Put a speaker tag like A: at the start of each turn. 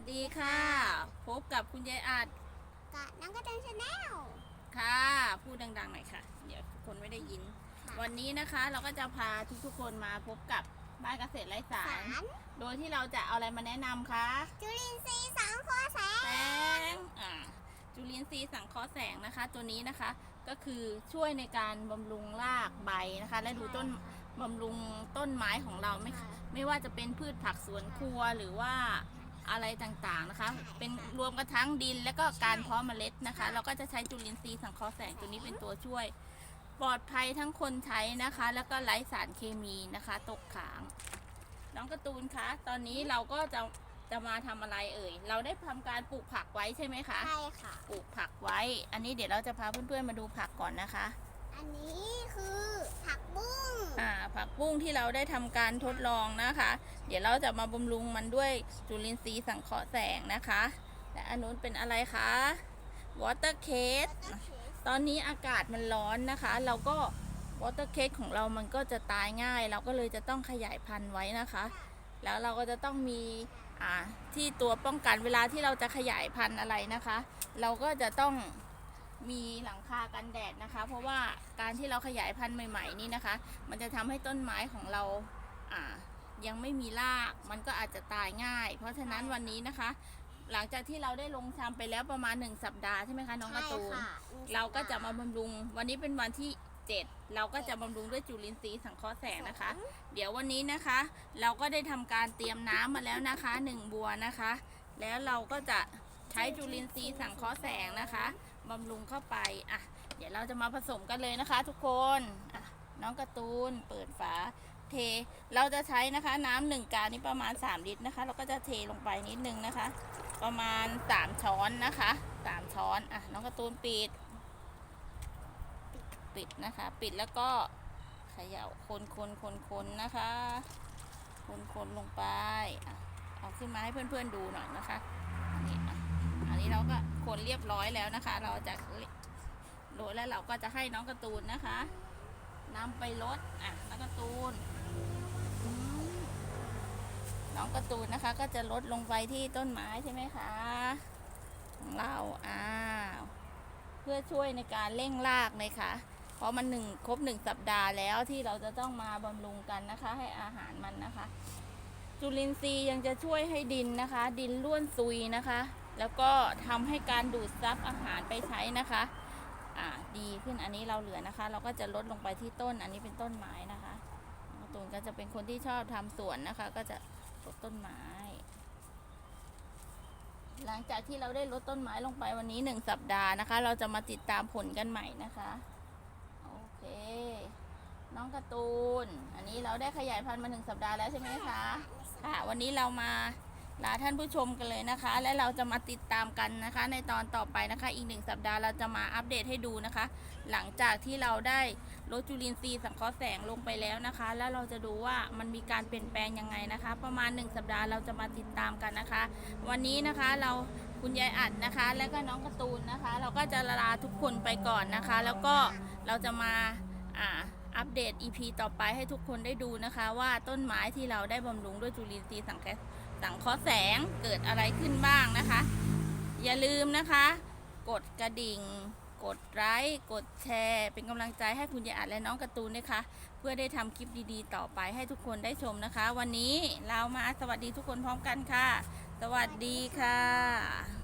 A: สดีค่ะ พบกับคุณยายอาจ
B: กะน้องกระตันชาแนล
A: ค่ะ พูดดังๆหน่อยค่ะ เดี๋ยวทุกคนไม่ได้ยิน
B: ค่ะ
A: วันนี้นะคะเราก็จะพาทุกๆคนมาพบกับบ้านเกษตรไร้สา
B: สารร
A: โดยที่เราจะเอาอะไรมาแนะนำคะ
B: จุลินทรีย์สังเคราะห์แส
A: แส
B: ง
A: งอ่าจุลินทรีย์สังเคราะห์แสงนะคะ ตัวนี้นะคะก็คือช่วยในการบำรุงรากใบนะคะ และดูต้นบำรุงต้นไม้ของเราไม่ไม่ว่าจะเป็นพืชผักสวนครัวหรือว่า อะไรต่างๆนะคะ เป็นรวมกระทั่งดินและก็การเพาะเมล็ดนะคะ เราก็จะใช้จุลินทรีย์สังเคราะห์แสงตัวนี้เป็นตัวช่วย ปลอดภัยทั้งคนใช้นะคะ แล้วก็ไร้สารเคมีนะคะ ตกค้าง น้องการ์ตูนคะ ตอนนี้เราก็จะจะมาทำอะไรเอ่ย เราได้ทำการปลูกผักไว้ใช่ไหมคะ
B: ใช่ค่ะ
A: ปลูกผักไว้ อันนี้เดี๋ยวเราจะพาเพื่อนๆมาดูผักก่อนนะคะ
B: อันนี้คือผักบุ้ง
A: อ่า ผักบุ้งที่เราได้ทำการทดลองนะคะ เดี๋ยวเราจะมาบำรุงมันด้วยจุลินทรีย์สังเคราะห์แสงนะคะ และอันนู้นเป็นอะไรคะ water case ตอนนี้อากาศมันร้อนนะคะ เราก็ water case ของเรามันก็จะตายง่าย เราก็เลยจะต้องขยายพันธุ์ไว้นะคะ แล้วเราก็จะต้องมีที่ตัวป้องกันเวลาที่เราจะขยายพันธุ์อะไรนะคะ เราก็จะต้องมีหลังคากันแดดนะคะ เพราะว่าการที่เราขยายพันธุ์ใหม่ ๆ นี่นะคะ มันจะทำให้ต้นไม้ของเราอ่า ยังไม่มีรากมันก็อาจจะตายง่าย เพราะฉะนั้นวันนี้นะคะ หลังจากที่เราได้ลงชำไปแล้วประมาณหนึ่งสัปดาห์ใช่ไหมคะน้องการ์ตูน
B: ใช่ค่ะ
A: เราก็จะมาบำรุง วันนี้เป็นวันที่ 7 เราก็จะบำรุงด้วยจุลินทรีย์สังเคราะห์แสงนะคะ เดี๋ยววันนี้นะคะ เราก็ได้ทำการเตรียมน้ำมาแล้วนะคะหนึ่งบัวนะคะ แล้วเราก็จะใช้จุลินทรีย์สังเคราะห์แสงนะคะบำรุงเข้าไปอะเดี๋ยวเราจะมาผสมกันเลยนะคะ ทุกคนอะน้องการ์ตูนเปิดฝา เท เราจะใช้นะคะน้ำหนึ่งกานี่ประมาณ 3 ลิตรนะคะ เราก็จะเทลงไปนิดนึงนะคะ ประมาณ 3 ช้อนนะคะ 3 ช้อนอะน้องกร์ตูนปิด ปิดนะคะ ปิดแล้วก็เขย่าคนคนคนคนนะคะ คนคนลงไปอะเอาขึ้นมาให้เพื่อนๆดูหน่อยนะคะอันนี้อะอันนี้เราก็คนเรียบร้อยแล้วนะคะ เราจะโรยแล้วเราก็จะให้น้องการ์ตูนนะคะนำไปลดอะน้องการ์ตูน น้องกร์ตูนนะคะ ก็จะลดลงไปที่ต้นไม้ใช่ไหมคะ ของเราอ้าวเพื่อช่วยในการเร่งรากเลยค่ะ เพราะมันหนึ่งครบหนึ่งสัปดาห์แล้วที่เราจะต้องมาบำรุงกันนะคะ ให้อาหารมันนะคะ จุลินทรีย์ยังจะช่วยให้ดินนะคะ ดินร่วนซุยนะคะ แล้วก็ทำให้การดูดซับอาหารไปใช้นะคะอ่าดีขึ้นอันนี้เราเหลือนะคะ เราก็จะลดลงไปที่ต้นอันนี้เป็นต้นไม้นะคะ ตูนก็จะเป็นคนที่ชอบทำสวนนะคะ ก็จะลดต้นไม้ หลังจากที่เราได้ลดต้นไม้ลงไปวันนี้หนึ่งสัปดาห์นะคะ เราจะมาติดตามผลกันใหม่นะคะโอเค น้องการ์ตูน อันนี้เราได้ขยายพันธุ์มาหนึ่งสัปดาห์แล้วใช่ไหมคะค่ะวันนี้เรามา ลาท่านผู้ชมกันเลยนะคะ และเราจะมาติดตามกันนะคะ ในตอนต่อไปนะคะ อีกหนึ่งสัปดาห์เราจะมาอัปเดตให้ดูนะคะ หลังจากที่เราได้ลดจุลินทรีย์สังเคราะห์แสงลงไปแล้วนะคะ แล้วเราจะดูว่ามันมีการเปลี่ยนแปลงยังไงนะคะ ประมาณหนึ่งสัปดาห์เราจะมาติดตามกันนะคะ วันนี้นะคะเราคุณยายอัดนะคะ และก็น้องการ์ตูนนะคะ เราก็จะลาทุกคนไปก่อนนะคะ แล้วก็เราจะมาอ่าอัปเดต EP ต่อไปให้ทุกคนได้ดูนะคะ ว่าต้นไม้ที่เราได้บำรุงด้วยจุลินทรีย์สังเคราะห์ สังเคราะห์แสงเกิดอะไรขึ้นบ้างนะคะ อย่าลืมนะคะ กดกระดิ่ง กดไลค์กดแชร์ เป็นกำลังใจให้คุณยายอัดและน้องการ์ตูนนะคะ เพื่อได้ทำคลิปดีๆ ต่อไปให้ทุกคนได้ชมนะคะ วันนี้เรามาสวัสดีทุกคนพร้อมกันค่ะ สวัสดีค่ะ